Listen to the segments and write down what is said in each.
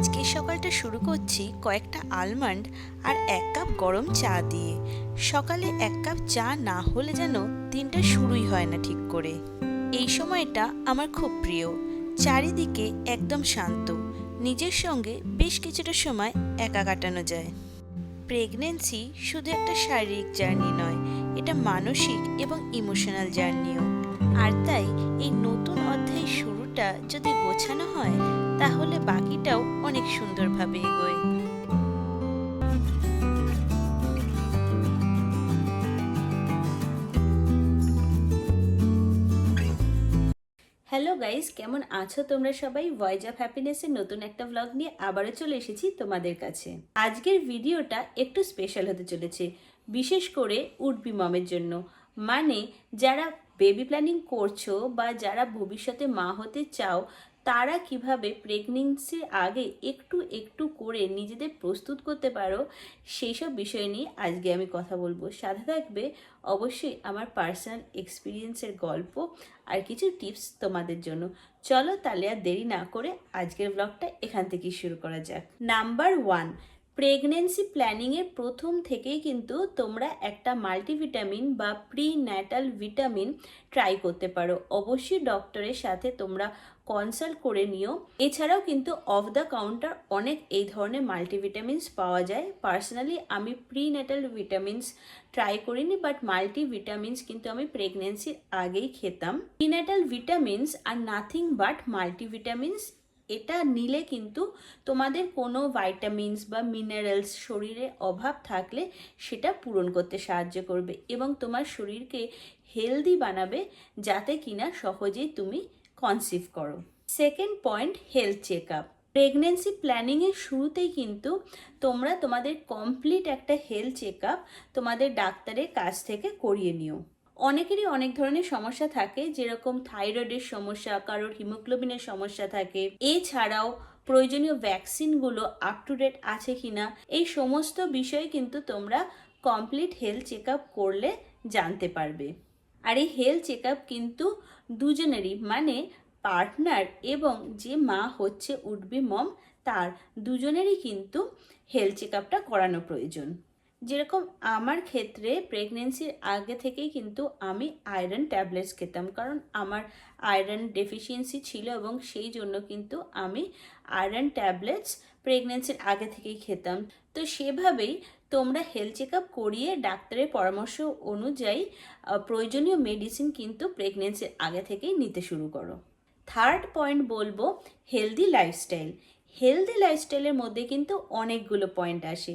আজকের সকালটা শুরু করছি কয়েকটা আলমন্ড আর এক কাপ গরম চা দিয়ে। সকালে এক কাপ চা না হলে যেন দিনটা শুরুই হয় না ঠিক করে। এই সময়টা আমার খুব প্রিয়। চারিদিকে একদম শান্ত। নিজের সঙ্গে বেশ কিছুটা সময় একা কাটানো যায়। প্রেগনেন্সি শুধু একটা শারীরিক জার্নি নয়, এটা মানসিক এবং ইমোশনাল জার্নিও আর তাই এই নতুন অধ্যায় শুরুটা যদি গোছানো হয়, তাহলে বাকিটাও অনেক সুন্দরভাবে এগোয়। হ্যালো গাইস কেমন আছো তোমরা সবাই? ভয়েস অফ হ্যাপিনেসের নতুন একটা ব্লগ নিয়ে আবারও চলে এসেছি তোমাদের কাছে। আজকের ভিডিওটা একটু স্পেশাল হতে চলেছে, বিশেষ করে উডবি মমের জন্য। মানে যারা বেবি প্ল্যানিং করছ বা যারা ভবিষ্যতে মা হতে চাও, তারা কীভাবে প্রেগনেন্সির আগে একটু একটু করে নিজেদের প্রস্তুত করতে পারো, সেই সব বিষয় নিয়ে আজকে আমি কথা বলব। সাথে থাকবে অবশ্যই আমার পার্সোনাল এক্সপিরিয়েন্সের গল্প আর কিছু টিপস তোমাদের জন্য। চলো তাহলে আর দেরি না করে আজকের ব্লগটা এখান থেকেই শুরু করা যাক। নাম্বার ওয়ান প্রেগনেন্সি প্ল্যানিংয়ের প্রথম থেকেই কিন্তু তোমরা একটা মাল্টিভিটামিন বা প্রি ন্যাটাল ভিটামিন ট্রাই করতে পারো। অবশ্যই ডক্টরের সাথে তোমরা কনসাল্ট করে নিও। এছাড়াও কিন্তু অফ দ্য কাউন্টার অনেক এই ধরনের মাল্টিভিটামিনস পাওয়া যায়। পার্সোনালি আমি প্রি ন্যাটাল ভিটামিনস ট্রাই করিনি বাট মাল্টি ভিটামিনস কিন্তু আমি প্রেগনেন্সির আগেই খেতাম। প্রিন্যাটাল ভিটামিনস আর নাথিং বাট মাল্টিভিটামিনস এটা নিলে কিন্তু তোমাদের কোনো ভাইটামিনস বা মিনারেলস শরীরে অভাব থাকলে সেটা পূরণ করতে সাহায্য করবে এবং তোমার শরীরকে হেলদি বানাবে যাতে কিনা সহজেই তুমি কনসিভ করো। Second point health check up pregnancy প্ল্যানিংয়ের শুরুতেই কিন্তু তোমরা তোমাদের কমপ্লিট একটা হেলথ চেক আপ তোমাদের ডাক্তারের কাছ থেকে করিয়ে নিও। অনেকেরই অনেক ধরনের সমস্যা থাকে, যেরকম থাইরয়েডের সমস্যা, কারোর হিমোগ্লোবিনের সমস্যা থাকে। এছাড়াও প্রয়োজনীয় ভ্যাকসিনগুলো আপ টু ডেট আছে কিনা, এই সমস্ত বিষয়ে কিন্তু তোমরা কমপ্লিট হেলথ চেক করলে জানতে পারবে। আর এই হেলথ চেক কিন্তু দুজনেরই মানে পার্টনার এবং যে মা হচ্ছে উডবি মম তার দুজনেরই কিন্তু হেলথ চেক করানো প্রয়োজন। যেরকম আমার ক্ষেত্রে প্রেগনেন্সির আগে থেকেই কিন্তু আমি আয়রন ট্যাবলেটস খেতাম। কারণ আমার আয়রন ডেফিসিয়েন্সি ছিল এবং সেই জন্য কিন্তু আমি আয়রন ট্যাবলেটস প্রেগনেন্সির আগে থেকেই খেতাম। তো সেভাবেই তোমরা হেলথ চেক আপ করিয়ে ডাক্তারের পরামর্শ অনুযায়ী প্রয়োজনীয় মেডিসিন কিন্তু প্রেগনেন্সির আগে থেকেই নিতে শুরু করো। থার্ড পয়েন্ট বলব হেলদি লাইফস্টাইল হেলদি লাইফস্টাইলের মধ্যে কিন্তু অনেকগুলো পয়েন্ট আসে,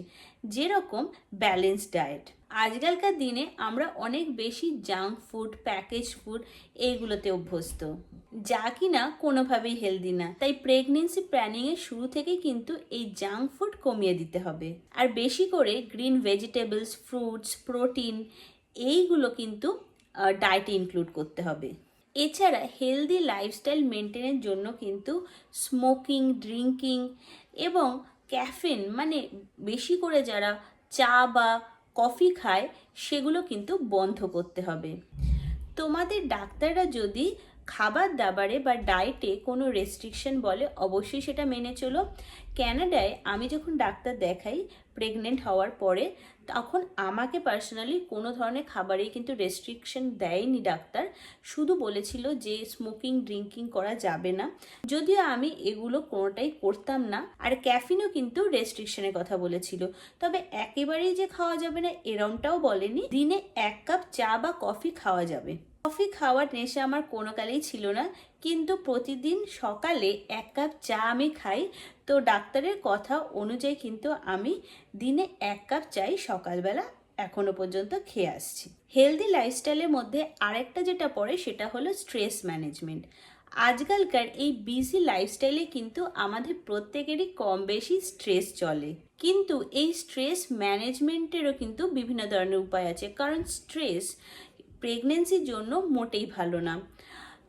যেরকম ব্যালেন্স ডায়েট আজকালকার দিনে আমরা অনেক বেশি জাঙ্ক ফুড প্যাকেজ ফুড এইগুলোতে অভ্যস্ত, যা কিনা কোনোভাবেই হেলদি না। তাই প্রেগনেন্সি প্ল্যানিংয়ের শুরু থেকেই কিন্তু এই জাঙ্ক ফুড কমিয়ে দিতে হবে। আর বেশি করে গ্রিন ভেজিটেবলস ফ্রুটস প্রোটিন এইগুলো কিন্তু ডায়েটে ইনক্লুড করতে হবে। এছাড়া হেলদি লাইফস্টাইল মেনটেনের জন্য কিন্তু স্মোকিং ড্রিঙ্কিং এবং ক্যাফেন মানে বেশি করে যারা চা বা কফি খায়, সেগুলো কিন্তু বন্ধ করতে হবে। তোমাদের ডাক্তাররা যদি খাবার দাবারে বা ডায়েটে কোনো রেস্ট্রিকশন বলে, অবশ্যই সেটা মেনে চলো। ক্যানাডায় আমি যখন ডাক্তার দেখাই প্রেগনেন্ট হওয়ার পরে, তখন আমাকে পার্সোনালি কোনো ধরনের খাবারেই কিন্তু রেস্ট্রিকশন দেয়নি ডাক্তার। শুধু বলেছিল যে স্মোকিং ড্রিঙ্কিং করা যাবে না। যদিও আমি এগুলো কোনোটাই করতাম না। আর ক্যাফিনও কিন্তু রেস্ট্রিকশনের কথা বলেছিল। তবে একেবারেই যে খাওয়া যাবে না, এরমটাও বলেনি। দিনে এক কাপ চা বা কফি খাওয়া যাবে। কফি খাওয়ার নেশা আমার কোনো কালেই ছিল না, কিন্তু প্রতিদিন সকালে এক কাপ চা আমি খাই। তো ডাক্তারের কথা অনুযায়ী কিন্তু আমি দিনে এক কাপ চাই সকালবেলা, এখনও পর্যন্ত খেয়ে আসছি। হেলদি লাইফস্টাইলের মধ্যে আরেকটা যেটা পড়ে সেটা হলো স্ট্রেস ম্যানেজমেন্ট আজকালকার এই বিজি লাইফস্টাইলে কিন্তু আমাদের প্রত্যেকেরই কম বেশি স্ট্রেস চলে। কিন্তু এই স্ট্রেস ম্যানেজমেন্টেরও কিন্তু বিভিন্ন ধরনের উপায় আছে। কারণ স্ট্রেস প্রেগনেন্সির জন্য মোটেই ভালো না।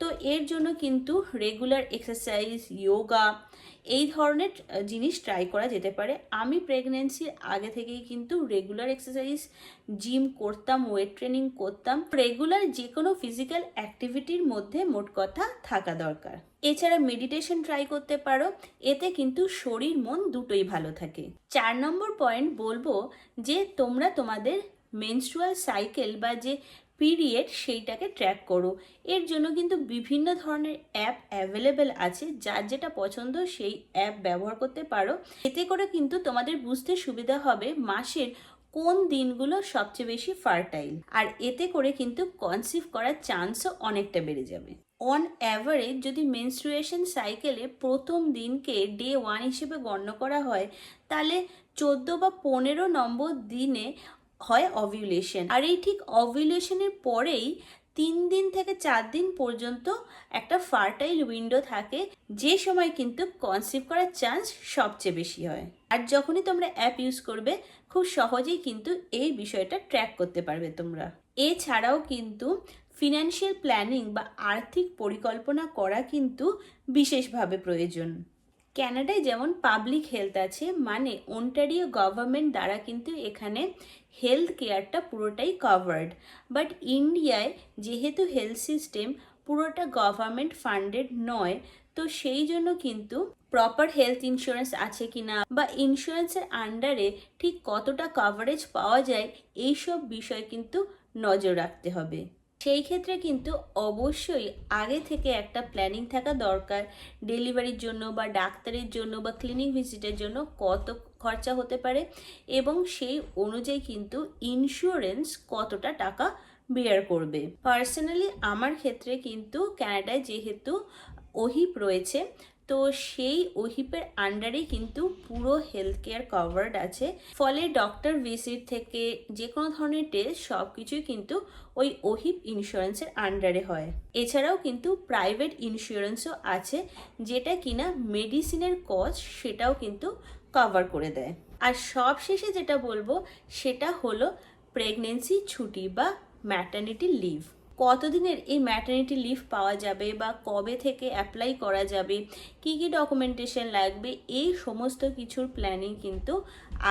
তো এর জন্য কিন্তু রেগুলার এক্সারসাইজ যোগা এই ধরনের জিনিস ট্রাই করা যেতে পারে। আমি প্রেগনেন্সির আগে থেকেই কিন্তু রেগুলার এক্সারসাইজ জিম করতাম ওয়েট ট্রেনিং করতাম। রেগুলার যে কোনো ফিজিক্যাল অ্যাক্টিভিটির মধ্যে মোট কথা থাকা দরকার। এছাড়া মেডিটেশন ট্রাই করতে পারো, এতে কিন্তু শরীর, মন দুটোই ভালো থাকে। চার নম্বর পয়েন্ট বলব যে তোমরা তোমাদের মেনস্ট্রুয়াল সাইকেল বা যে পিরিয়ড সেইটাকে ট্র্যাক করো। এর জন্য কিন্তু বিভিন্ন ধরনের অ্যাপ অ্যাভেলেবেল আছে, যার যেটা পছন্দ সেই অ্যাপ ব্যবহার করতে পারো। এতে করে কিন্তু তোমাদের বুঝতে সুবিধা হবে মাসের কোন দিনগুলো সবচেয়ে বেশি ফার্টাইল আর এতে করে কিন্তু কনসিভ করার চান্সও অনেকটা বেড়ে যাবে। অন অ্যাভারেজ যদি মেনস্ট্রুয়েশন সাইকেলে প্রথম দিনকে ডে ওয়ান হিসেবে গণ্য করা হয়, তাহলে চোদ্দ বা পনেরো নম্বর দিনে হয় অভিউলেশন আর এই ঠিক অভিউলেশনের পরেই তিন দিন থেকে চার দিন পর্যন্ত একটা ফার্টাইল উইন্ডো থাকে, যে সময় কিন্তু কনসিভ করার চান্স সবচেয়ে বেশি হয়। আর যখনই তোমরা অ্যাপ ইউজ করবে, খুব সহজেই কিন্তু এই বিষয়টা ট্র্যাক করতে পারবে তোমরা। এছাড়াও কিন্তু ফিনান্সিয়াল প্ল্যানিং বা আর্থিক পরিকল্পনা করা কিন্তু বিশেষভাবে প্রয়োজন। ক্যানাডায় যেমন পাবলিক হেলথ আছে মানে ওন্টারিও গভর্নমেন্ট দ্বারা কিন্তু এখানে হেলথ কেয়ারটা পুরোটাই কভার্ড বাট ইন্ডিয়ায় যেহেতু হেলথ সিস্টেম পুরোটা গভর্নমেন্ট ফান্ডেড নয়, তো সেই জন্য কিন্তু প্রপার হেলথ ইন্স্যুরেন্স আছে কিনা বা ইন্স্যুরেন্সের আন্ডারে ঠিক কতটা কভারেজ পাওয়া যায়, এইসব বিষয় কিন্তু নজর রাখতে হবে। সেই ক্ষেত্রে কিন্তু অবশ্যই আগে থেকে একটা প্ল্যানিং থাকা দরকার। ডেলিভারির জন্য বা ডাক্তারের জন্য বা ক্লিনিক ভিজিটের জন্য কত খরচা হতে পারে এবং সেই অনুযায়ী কিন্তু ইন্স্যুরেন্স কতটা টাকা বেয়ার করবে। পার্সোনালি আমার ক্ষেত্রে কিন্তু ক্যানাডায় যেহেতু ওহিপ রয়েছে তো সেই ওহিপের আন্ডারেই কিন্তু পুরো হেলথ কেয়ার কভার্ড আছে। ফলে ডক্টর ভিজিট থেকে যে কোনো ধরনের টেস্ট সব কিছুই কিন্তু ওই ওহিপ ইন্স্যুরেন্সের আন্ডারে হয়। এছাড়াও কিন্তু প্রাইভেট ইন্স্যুরেন্সও আছে, যেটা কিনা মেডিসিনের কস্ট সেটাও কিন্তু কভার করে দেয়। আর সব শেষে যেটা বলব, সেটা হলো প্রেগনেন্সি ছুটি বা ম্যাটার্নিটি লিভ কতদিনের এই ম্যাটার্নিটি লিভ পাওয়া যাবে বা কবে থেকে অ্যাপ্লাই করা যাবে, কি কি ডকুমেন্টেশন লাগবে, এই সমস্ত কিছুর প্ল্যানিং কিন্তু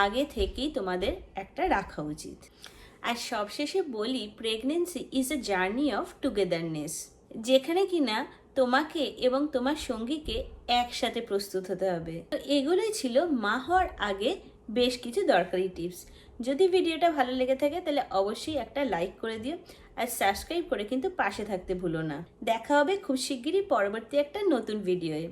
আগে থেকেই তোমাদের একটা রাখা উচিত। আর সবশেষে বলি pregnancy is a journey of togetherness যেখানে কিনা তোমাকে এবং তোমার সঙ্গীকে একসাথে প্রস্তুত হতে হবে। তো এগুলোই ছিল মা হওয়ার আগে বেশ কিছু দরকারি টিপস যদি ভিডিওটা ভালো লেগে থাকে তাহলে অবশ্যই একটা লাইক করে দিও। আর সাবস্ক্রাইব করে কিন্তু পাশে থাকতে ভুলো না। দেখা হবে খুব শিগগিরই পরবর্তী একটা নতুন ভিডিওয়ে